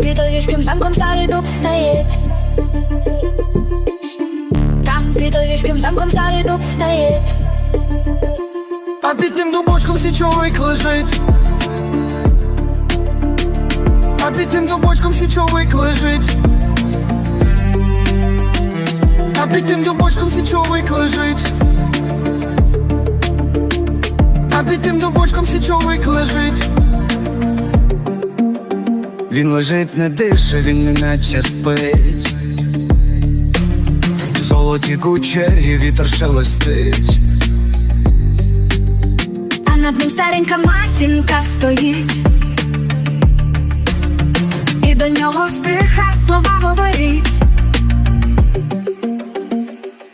Під Львівським замком старий дуб стає. Там під Львівським замком старий дуб стає. А під тим дубочком січовик лежить. А під тим дубочком січовик лежить. А під тим дубочком січовик лежить. А під тим дубочком січовик лежить. Він лежить не дише, він не наче спить. Золоті кучері вітер шелестить. А над ним старенька матінка стоїть. І до нього стиха слова говорить.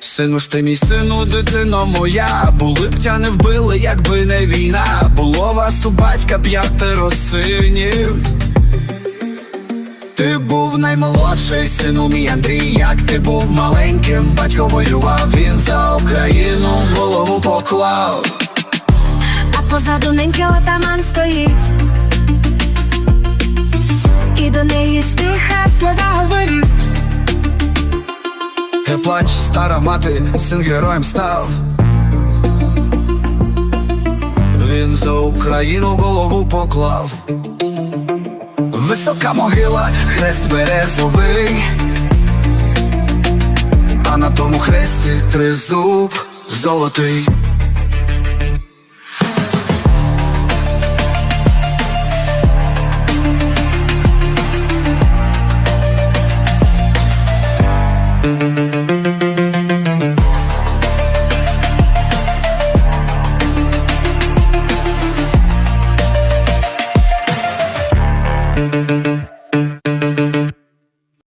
Сину ж ти мій сину, дитино моя, були б тя не вбили, якби не війна. Було вас у батька п'ятеро синів. Ти був наймолодший сину мій Андрій, як ти був маленьким, батько воював, він за Україну голову поклав. А позаду неньки отаман стоїть. І до неї стиха слова говорить. Не плач, стара мати, син героєм став. Він за Україну голову поклав. Висока могила, хрест березовий, а на тому хресті тризуб золотий.